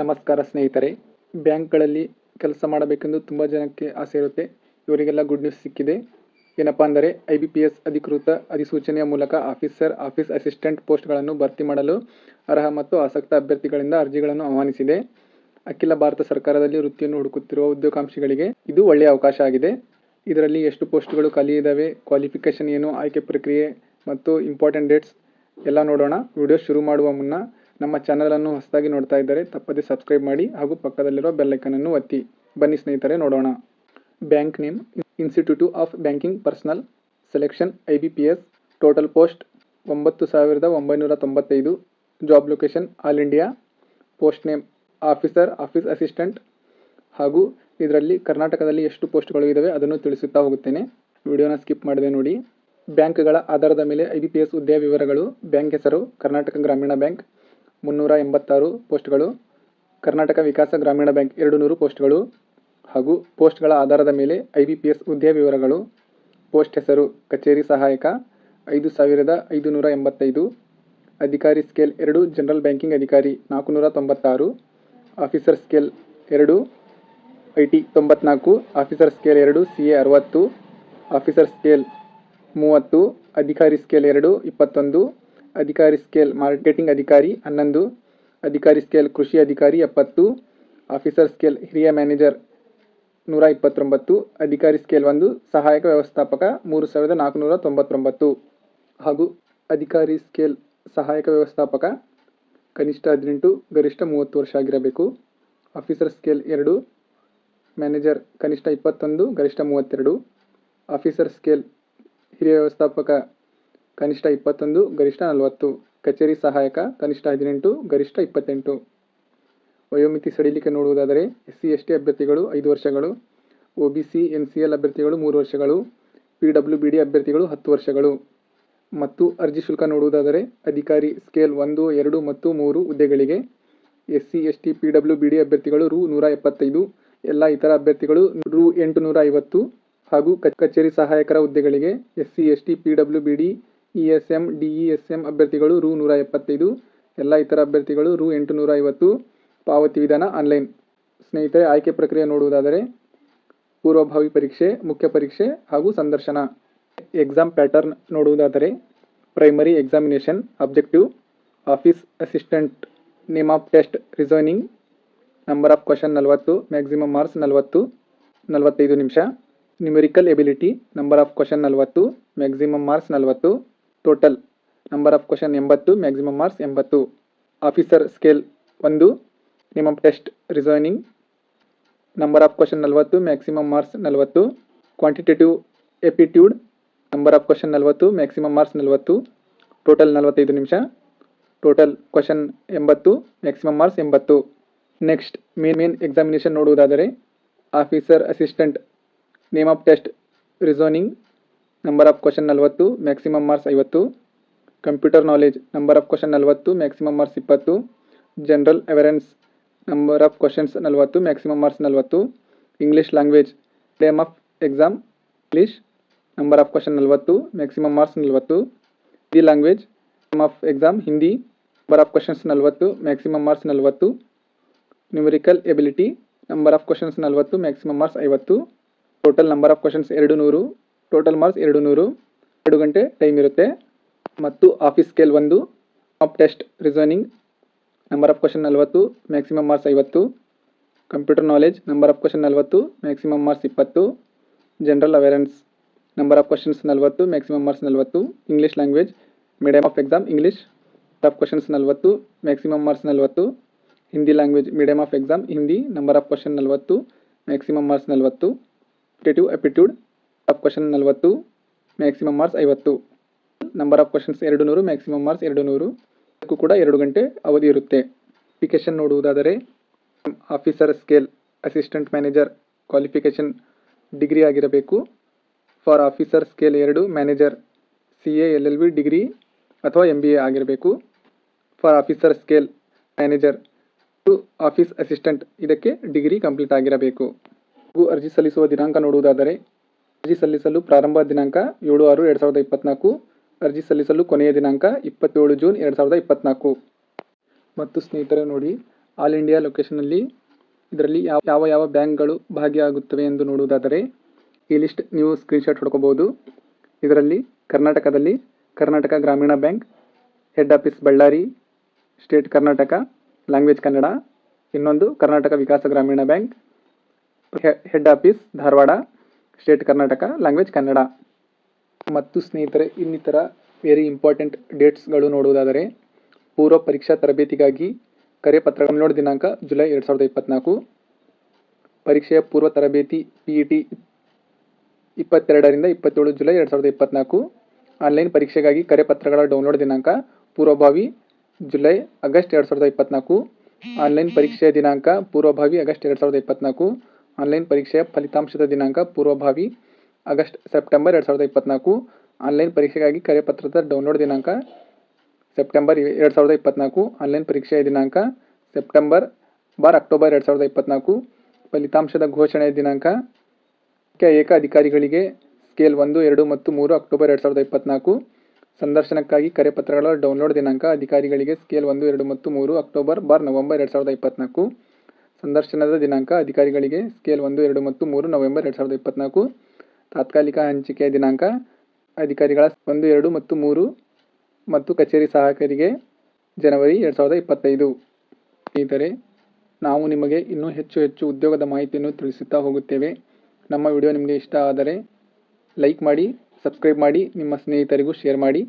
ನಮಸ್ಕಾರ ಸ್ನೇಹಿತರೆ. ಬ್ಯಾಂಕ್ಗಳಲ್ಲಿ ಕೆಲಸ ಮಾಡಬೇಕೆಂದು ತುಂಬ ಜನಕ್ಕೆ ಆಸೆ ಇರುತ್ತೆ. ಇವರಿಗೆಲ್ಲ ಗುಡ್ ನ್ಯೂಸ್ ಸಿಕ್ಕಿದೆ. ಏನಪ್ಪಾ ಅಂದರೆ ಐ ಬಿ ಪಿ ಎಸ್ ಅಧಿಕೃತ ಅಧಿಸೂಚನೆಯ ಮೂಲಕ ಆಫೀಸರ್, ಆಫೀಸ್ ಅಸಿಸ್ಟೆಂಟ್ ಪೋಸ್ಟ್ಗಳನ್ನು ಭರ್ತಿ ಮಾಡಲು ಅರ್ಹ ಮತ್ತು ಆಸಕ್ತ ಅಭ್ಯರ್ಥಿಗಳಿಂದ ಅರ್ಜಿಗಳನ್ನು ಆಹ್ವಾನಿಸಿದೆ. ಅಖಿಲ ಭಾರತ ಸರ್ಕಾರದಲ್ಲಿ ವೃತ್ತಿಯನ್ನು ಹುಡುಕುತ್ತಿರುವ ಉದ್ಯೋಗಾಂಶಿಗಳಿಗೆ ಇದು ಒಳ್ಳೆಯ ಅವಕಾಶ ಆಗಿದೆ. ಇದರಲ್ಲಿ ಎಷ್ಟು ಪೋಸ್ಟ್ಗಳು ಖಾಲಿ ಇದ್ದಾವೆ ಕ್ವಾಲಿಫಿಕೇಷನ್ ಏನು, ಆಯ್ಕೆ ಪ್ರಕ್ರಿಯೆ ಮತ್ತು ಇಂಪಾರ್ಟೆಂಟ್ ಡೇಟ್ಸ್ ಎಲ್ಲ ನೋಡೋಣ. ವಿಡಿಯೋ ಶುರು ಮಾಡುವ ಮುನ್ನ ನಮ್ಮ ಚಾನಲನ್ನು ಹೊಸದಾಗಿ ನೋಡ್ತಾ ಇದ್ದರೆ ತಪ್ಪದೇ ಸಬ್ಸ್ಕ್ರೈಬ್ ಮಾಡಿ ಹಾಗೂ ಪಕ್ಕದಲ್ಲಿರೋ ಬೆಲ್ಲೈಕನನ್ನು ಒತ್ತಿ. ಬನ್ನಿ ಸ್ನೇಹಿತರೆ, ನೋಡೋಣ. Bank name institute of banking personnel selection I B P S total post ಒಂಬತ್ತು ಸಾವಿರದ ಒಂಬೈನೂರ ತೊಂಬತ್ತೈದು. Job location all India post name officer office assistant ಹಾಗೂ ಇದರಲ್ಲಿ ಕರ್ನಾಟಕದಲ್ಲಿ ಎಷ್ಟು ಪೋಸ್ಟ್ಗಳು ಇದ್ದಾವೆ ಅದನ್ನು ತಿಳಿಸುತ್ತಾ ಹೋಗುತ್ತೇನೆ. ವಿಡಿಯೋನ ಸ್ಕಿಪ್ ಮಾಡಿದೆ ನೋಡಿ. ಬ್ಯಾಂಕ್ಗಳ ಆಧಾರದ ಮೇಲೆ ಐ ಬಿ ಪಿ ಎಸ್ ಹುದ್ದೆಯ ವಿವರಗಳು. ಬ್ಯಾಂಕ್ ಹೆಸರು, ಕರ್ನಾಟಕ ಗ್ರಾಮೀಣ ಬ್ಯಾಂಕ್. ಮುನ್ನೂರ ಎಂಬತ್ತಾರು ಪೋಸ್ಟ್ಗಳು, ಕರ್ನಾಟಕ ವಿಕಾಸ ಗ್ರಾಮೀಣ ಬ್ಯಾಂಕ್ ಎರಡು ನೂರು ಪೋಸ್ಟ್ಗಳು ಹಾಗೂ ಪೋಸ್ಟ್ಗಳ ಆಧಾರದ ಮೇಲೆ ಐ ಬಿ ಪಿ ಎಸ್ ಹುದ್ದೆಯ ವಿವರಗಳು. ಪೋಸ್ಟ್ ಹೆಸರು, ಕಚೇರಿ ಸಹಾಯಕ, ಐದು ಸಾವಿರದ ಐದು ನೂರ ಎಂಬತ್ತೈದು ಅಧಿಕಾರಿ ಸ್ಕೇಲ್ ಎರಡು, ಜನರಲ್ ಬ್ಯಾಂಕಿಂಗ್ ಅಧಿಕಾರಿ ನಾಲ್ಕುನೂರ ತೊಂಬತ್ತಾರು ಆಫೀಸರ್ ಸ್ಕೇಲ್ ಎರಡು ಐ ಟಿ ತೊಂಬತ್ನಾಲ್ಕು. ಆಫೀಸರ್ ಸ್ಕೇಲ್ ಎರಡು ಸಿ ಎ ಅರವತ್ತು. ಆಫೀಸರ್ ಸ್ಕೇಲ್ ಮೂವತ್ತು. ಅಧಿಕಾರಿ ಸ್ಕೇಲ್ ಎರಡು, ಇಪ್ಪತ್ತೊಂದು. ಅಧಿಕಾರಿ ಸ್ಕೇಲ್, ಮಾರ್ಕೆಟಿಂಗ್ ಅಧಿಕಾರಿ ಹನ್ನೊಂದು, ಅಧಿಕಾರಿ ಸ್ಕೇಲ್, ಕೃಷಿ ಅಧಿಕಾರಿ ಎಪ್ಪತ್ತು, ಆಫೀಸರ್ ಸ್ಕೇಲ್, ಹಿರಿಯ ಮ್ಯಾನೇಜರ್ ನೂರ ಇಪ್ಪತ್ತೊಂಬತ್ತು, ಅಧಿಕಾರಿ ಸ್ಕೇಲ್ ಒಂದು, ಸಹಾಯಕ ವ್ಯವಸ್ಥಾಪಕ ಮೂರು ಸಾವಿರದ ನಾಲ್ಕುನೂರ ತೊಂಬತ್ತೊಂಬತ್ತು. ಹಾಗೂ ಅಧಿಕಾರಿ ಸ್ಕೇಲ್, ಸಹಾಯಕ ವ್ಯವಸ್ಥಾಪಕ ಕನಿಷ್ಠ ಹದಿನೆಂಟು, ಗರಿಷ್ಠ ಮೂವತ್ತು ವರ್ಷ ಆಗಿರಬೇಕು. ಆಫೀಸರ್ ಸ್ಕೇಲ್ ಎರಡು, ಮ್ಯಾನೇಜರ್ ಕನಿಷ್ಠ ಇಪ್ಪತ್ತೊಂದು, ಗರಿಷ್ಠ ಮೂವತ್ತೆರಡು. ಆಫೀಸರ್ ಸ್ಕೇಲ್, ಹಿರಿಯ ವ್ಯವಸ್ಥಾಪಕ ಕನಿಷ್ಠ ಇಪ್ಪತ್ತೊಂದು, ಗರಿಷ್ಠ ನಲವತ್ತು. ಕಚೇರಿ ಸಹಾಯಕ, ಕನಿಷ್ಠ ಹದಿನೆಂಟು, ಗರಿಷ್ಠ ಇಪ್ಪತ್ತೆಂಟು. ವಯೋಮಿತಿ ಸಡಿಲಿಕೆ ನೋಡುವುದಾದರೆ ಎಸ್ ಸಿ ಎಸ್ ಟಿ ಅಭ್ಯರ್ಥಿಗಳು ಐದು ವರ್ಷಗಳು, O B C, N C L ಅಭ್ಯರ್ಥಿಗಳು ಮೂರು ವರ್ಷಗಳು, ಪಿ ಡಬ್ಲ್ಯೂ ಬಿ ಡಿ ಅಭ್ಯರ್ಥಿಗಳು ಹತ್ತು ವರ್ಷಗಳು. ಮತ್ತು ಅರ್ಜಿ ಶುಲ್ಕ ನೋಡುವುದಾದರೆ ಅಧಿಕಾರಿ ಸ್ಕೇಲ್ ಒಂದು, ಎರಡು ಮತ್ತು ಮೂರು ಹುದ್ದೆಗಳಿಗೆ S C S T P W B D ಅಭ್ಯರ್ಥಿಗಳು ರು ನೂರ ಎಪ್ಪತ್ತೈದು, ಎಲ್ಲ ಇತರ ಅಭ್ಯರ್ಥಿಗಳು ರು ಎಂಟು ನೂರ ಐವತ್ತು ಹಾಗೂ ಕಚೇರಿ ಸಹಾಯಕರ ಹುದ್ದೆಗಳಿಗೆ S C S T P W B D E S M E S M ಅಭ್ಯರ್ಥಿಗಳು ರು ನೂರ ಎಪ್ಪತ್ತೈದು ಎಲ್ಲ ಇತರ ಅಭ್ಯರ್ಥಿಗಳು ರು ಎಂಟು ನೂರ ಐವತ್ತು ಪಾವತಿ ವಿಧಾನ ಆನ್ಲೈನ್. ಸ್ನೇಹಿತರೆ, ಆಯ್ಕೆ ಪ್ರಕ್ರಿಯೆ ನೋಡುವುದಾದರೆ ಪೂರ್ವಭಾವಿ ಪರೀಕ್ಷೆ, ಮುಖ್ಯ ಪರೀಕ್ಷೆ ಹಾಗೂ ಸಂದರ್ಶನ. ಎಕ್ಸಾಮ್ ಪ್ಯಾಟರ್ನ್ ನೋಡುವುದಾದರೆ primary examination objective office assistant name of test reasoning number of question ನಲವತ್ತು ಮ್ಯಾಕ್ಸಿಮಮ್ ಮಾರ್ಕ್ಸ್ ನಲವತ್ತು, ನಲವತ್ತೈದು ನಿಮಿಷ. Numerical ability number of question ನಲವತ್ತು ಮ್ಯಾಕ್ಸಿಮಮ್ ಮಾರ್ಕ್ಸ್ ನಲವತ್ತು. ಟೋಟಲ್ ನಂಬರ್ ಆಫ್ ಕ್ವಶನ್ ಎಂಬತ್ತು ಮ್ಯಾಕ್ಸಿಮಮ್ ಮಾರ್ಕ್ಸ್ ಎಂಬತ್ತು. ಆಫೀಸರ್ ಸ್ಕೇಲ್ ಒಂದು minimum test reasoning number of question ನಲವತ್ತು ಮ್ಯಾಕ್ಸಿಮಮ್ ಮಾರ್ಕ್ಸ್ ನಲವತ್ತು. Quantitative aptitude number of question ನಲವತ್ತು ಮ್ಯಾಕ್ಸಿಮಮ್ ಮಾರ್ಕ್ಸ್ ನಲವತ್ತು. ಟೋಟಲ್ ನಲವತ್ತೈದು ನಿಮಿಷ. ಟೋಟಲ್ ಕ್ವಶನ್ ಎಂಬತ್ತು ಮ್ಯಾಕ್ಸಿಮಮ್ ಮಾರ್ಕ್ಸ್ ಎಂಬತ್ತು. ನೆಕ್ಸ್ಟ್ ಮೇನ್ ಮೇನ್ ಎಕ್ಸಾಮಿನೇಷನ್ ನೋಡುವುದಾದರೆ officer assistant name of test reasoning number of question ನಲವತ್ತು ಮ್ಯಾಕ್ಸಿಮಮ್ ಮಾರ್ಕ್ಸ್ ಐವತ್ತು. Computer knowledge number of question ನಲವತ್ತು ಮ್ಯಾಕ್ಸಿಮಮ್ ಮಾರ್ಕ್ಸ್ ಇಪ್ಪತ್ತು. General awareness number of questions ನಲವತ್ತು maximum marks ನಲವತ್ತು. English language time of exam English number of question ನಲವತ್ತು maximum marks ನಲವತ್ತು. Hindi language time of exam Hindi number of questions ನಲವತ್ತು maximum marks ನಲವತ್ತು. Numerical ability number of questions ನಲವತ್ತು maximum marks ಐವತ್ತು. Total number of questions ಎರಡು ನೂರು. Total marks ಎರಡು ನೂರು. ಎರಡು ಗಂಟೆ ಟೈಮ್ ಇರುತ್ತೆ. ಮತ್ತು ಆಫೀಸ್ ಸ್ಕೇಲ್ ಒಂದು. Of test reasoning number of question ನಲವತ್ತು ಮ್ಯಾಕ್ಸಿಮಮ್ ಮಾರ್ಕ್ಸ್ ಐವತ್ತು. Computer knowledge number of question ನಲವತ್ತು ಮ್ಯಾಕ್ಸಿಮಮ್ ಮಾರ್ಕ್ಸ್ ಇಪ್ಪತ್ತು. General awareness number of questions ನಲವತ್ತು ಮ್ಯಾಕ್ಸಿಮಮ್ ಮಾರ್ಕ್ಸ್ ನಲವತ್ತು. English language medium of exam English of questions ನಲವತ್ತು maximum marks ನಲವತ್ತು. Hindi language medium of exam Hindi number of question ನಲವತ್ತು maximum marks ನಲವತ್ತು. Aptitude aptitude of question ನಲವತ್ತು maximum marks ಐವತ್ತು. Number of questions ಎರಡು ನೂರು maximum marks ಎರಡು ನೂರು. ಇದಕ್ಕೂ ಕೂಡ ಎರಡು ಗಂಟೆ ಅವಧಿ ಇರುತ್ತೆ. ಅಪ್ಲಿಕೇಶನ್ ನೋಡುವುದಾದರೆ officer scale assistant manager qualification degree ಆಗಿರಬೇಕು. ಫಾರ್ ಆಫೀಸರ್ ಸ್ಕೇಲ್ ಎರಡು manager C A L L B degree ಅಥವಾ ಎಂ ಬಿ ಎ ಆಗಿರಬೇಕು. For officer scale manager two office assistant ಇದಕ್ಕೆ ಡಿಗ್ರಿ ಕಂಪ್ಲೀಟ್ ಆಗಿರಬೇಕು. ಅರ್ಜಿ ಸಲ್ಲಿಸುವ ದಿನಾಂಕ ನೋಡುವುದಾದರೆ ಅರ್ಜಿ ಸಲ್ಲಿಸಲು ಪ್ರಾರಂಭ ದಿನಾಂಕ ಏಳು ಆರು ಎರಡು ಸಾವಿರದ ಇಪ್ಪತ್ನಾಲ್ಕು. ಅರ್ಜಿ ಸಲ್ಲಿಸಲು ಕೊನೆಯ ದಿನಾಂಕ ಇಪ್ಪತ್ತೇಳು ಜೂನ್ ಎರಡು ಸಾವಿರದ ಇಪ್ಪತ್ನಾಲ್ಕು. ಮತ್ತು ಸ್ನೇಹಿತರೆ ನೋಡಿ, ಆಲ್ ಇಂಡಿಯಾ ಲೊಕೇಶನಲ್ಲಿ ಇದರಲ್ಲಿ ಯಾವ ಯಾವ ಯಾವ ಬ್ಯಾಂಕ್ಗಳು ಭಾಗಿಯಾಗುತ್ತವೆ ಎಂದು ನೋಡುವುದಾದರೆ, ಈ ಲಿಸ್ಟ್ ನೀವು ಸ್ಕ್ರೀನ್ಶಾಟ್ ಹೊಡ್ಕೋಬಹುದು. ಇದರಲ್ಲಿ ಕರ್ನಾಟಕದಲ್ಲಿ Karnataka Grameena bank, head office Ballari, state Karnataka, language Kannada, ಇನ್ನೊಂದು Karnataka Vikas Grameena bank head office Dharwad state Karnataka language Kannada. ಮತ್ತು ಸ್ನೇಹಿತರೆ, ಇನ್ನಿತರ ವೆರಿ ಇಂಪಾರ್ಟೆಂಟ್ ಡೇಟ್ಸ್ಗಳು ನೋಡುವುದಾದರೆ, ಪೂರ್ವ ಪರೀಕ್ಷಾ ತರಬೇತಿಗಾಗಿ ಕರೆ ಪತ್ರ ಡೌನ್ಲೋಡ್ ದಿನಾಂಕ ಜುಲೈ ಎರಡು ಸಾವಿರದ ಇಪ್ಪತ್ತ್ನಾಲ್ಕು ಪರೀಕ್ಷೆಯ ಪೂರ್ವ ತರಬೇತಿ ಪಿ ಇ ಟಿ ಇಪ್ಪತ್ತೆರಡರಿಂದ ಇಪ್ಪತ್ತೇಳು ಜುಲೈ ಎರಡು ಸಾವಿರದ ಇಪ್ಪತ್ತ್ನಾಲ್ಕು ಆನ್ಲೈನ್ ಪರೀಕ್ಷೆಗಾಗಿ ಕರೆ ಪತ್ರಗಳ ಡೌನ್ಲೋಡ್ ದಿನಾಂಕ ಪೂರ್ವಭಾವಿ ಜುಲೈ ಆಗಸ್ಟ್ ಎರಡು ಸಾವಿರದ ಇಪ್ಪತ್ತ್ನಾಲ್ಕು ಆನ್ಲೈನ್ ಪರೀಕ್ಷೆಯ ದಿನಾಂಕ ಪೂರ್ವಭಾವಿ ಆಗಸ್ಟ್ ಎರಡು ಸಾವಿರದ ಇಪ್ಪತ್ತ್ನಾಲ್ಕು ಆನ್ಲೈನ್ ಪರೀಕ್ಷೆಯ ಫಲಿತಾಂಶದ ದಿನಾಂಕ ಪೂರ್ವಭಾವಿ ಆಗಸ್ಟ್ ಸೆಪ್ಟೆಂಬರ್ ಎರಡು ಸಾವಿರದ ಇಪ್ಪತ್ತ್ನಾಲ್ಕು ಆನ್ಲೈನ್ ಪರೀಕ್ಷೆಗಾಗಿ ಕರೆಪತ್ರದ ಡೌನ್ಲೋಡ್ ದಿನಾಂಕ ಸೆಪ್ಟೆಂಬರ್ ಎರಡು ಸಾವಿರದ ಇಪ್ಪತ್ತ್ನಾಲ್ಕು ಆನ್ಲೈನ್ ಪರೀಕ್ಷೆಯ ದಿನಾಂಕ ಸೆಪ್ಟೆಂಬರ್ ಬಾರ್ ಅಕ್ಟೋಬರ್ ಎರಡು ಸಾವಿರದ ಇಪ್ಪತ್ತ್ನಾಲ್ಕು ಫಲಿತಾಂಶದ ಘೋಷಣೆಯ ದಿನಾಂಕ ಮುಖ್ಯ ಏಕ ಅಧಿಕಾರಿಗಳಿಗೆ ಸ್ಕೇಲ್ ಒಂದು, ಎರಡು ಮತ್ತು ಮೂರು ಅಕ್ಟೋಬರ್ ಎರಡು ಸಾವಿರದ ಇಪ್ಪತ್ತ್ನಾಲ್ಕು ಸಂದರ್ಶನಕ್ಕಾಗಿ ಕರೆಪತ್ರಗಳ ಡೌನ್ಲೋಡ್ ದಿನಾಂಕ ಅಧಿಕಾರಿಗಳಿಗೆ ಸ್ಕೇಲ್ ಒಂದು, ಎರಡು ಮತ್ತು ಮೂರು ಅಕ್ಟೋಬರ್ ಬಾರ್ ನವೆಂಬರ್ ಎರಡು ಸಾವಿರದ ಇಪ್ಪತ್ತ್ನಾಲ್ಕು ಸಂದರ್ಶನದ ದಿನಾಂಕ ಅಧಿಕಾರಿಗಳಿಗೆ ಸ್ಕೇಲ್ ಒಂದು, ಎರಡು ಮತ್ತು ಮೂರು ನವೆಂಬರ್ ಎರಡು ಸಾವಿರದ ಇಪ್ಪತ್ತ್ನಾಲ್ಕು ತಾತ್ಕಾಲಿಕ ಹಂಚಿಕೆಯ ದಿನಾಂಕ ಅಧಿಕಾರಿಗಳ ಒಂದು, ಎರಡು ಮತ್ತು ಮೂರು ಮತ್ತು ಕಚೇರಿ ಸಹಾಯಕರಿಗೆ ಜನವರಿ ಎರಡು ಸಾವಿರದ ಇಪ್ಪತ್ತೈದು. ಸ್ನೇಹಿತರೆ, ನಾವು ನಿಮಗೆ ಇನ್ನೂ ಹೆಚ್ಚು ಹೆಚ್ಚು ಉದ್ಯೋಗದ ಮಾಹಿತಿಯನ್ನು ತಿಳಿಸುತ್ತಾ ಹೋಗುತ್ತೇವೆ. ನಮ್ಮ ವಿಡಿಯೋ ನಿಮಗೆ ಇಷ್ಟ ಆದರೆ ಲೈಕ್ ಮಾಡಿ, ಸಬ್ಸ್ಕ್ರೈಬ್ ಮಾಡಿ, ನಿಮ್ಮ ಸ್ನೇಹಿತರಿಗೂ ಶೇರ್ ಮಾಡಿ.